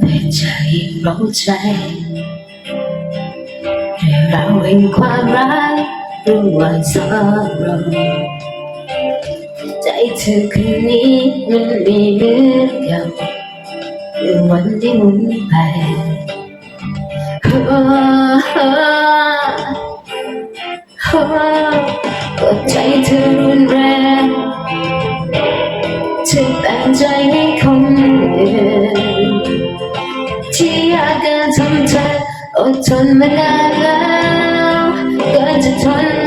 แต่ใจร้องใจเราเห็นความรักระหว่างสองเราใจเธอคืนนี้มันม่เหมือนกับ เมื่อวันที่หมุนไปโอ้โอ้โอ้กดใจเธอรุนแรงเธอแต่งใจให้คนอื่นที่อยากเกินทนเธออดทนมานานแล้วเกินจะทน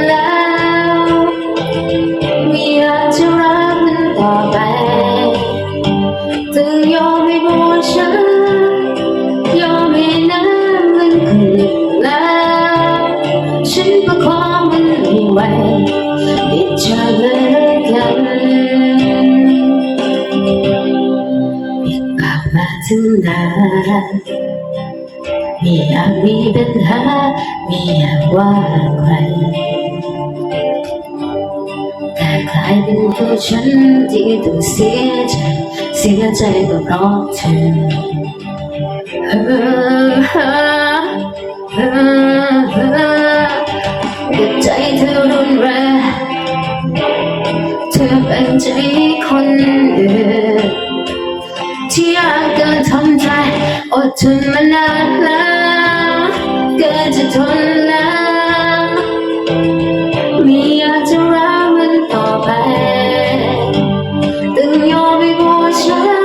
น้ำมันขึ้นแล้วฉันประคองมันไม่ไหวปิดฉากเลยกันปิดปากมาถึงนานไม่อยากมีปัญหาไม่อยากว่าใครแต่กลายเป็นตัวฉันที่ต้องเสียใจเสียใจก็เพราะเธอ ใจเธอรุนแรงเธอเป็นใจคนอื่นที่ยากเกินทำใจอดทนมานานแล้วเกินจะทนแล้วไม่อยากจะรักมันต่อไปต้องยอมให้บัวฉั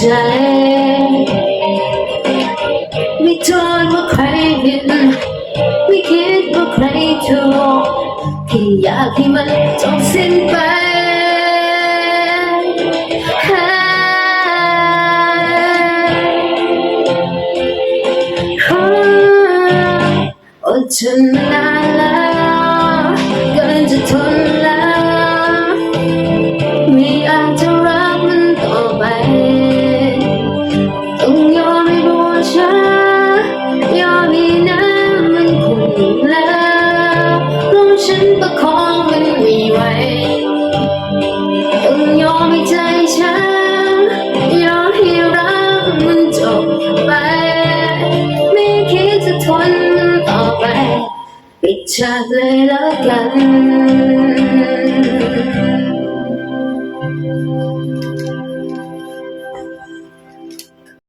ใจ ไม่โทษว่าใครผิดไม่คิดว่าใครถูกแค่อยากให้มันจบสิ้นไปอดทนมานานแล้ว ฉันประคองมันไม่ไหวต้องยอมให้ใจฉันยอมให้รักมันจบไป ไม่คิดจะทนมันต่อไป ปิดฉากเลยแล้วกัน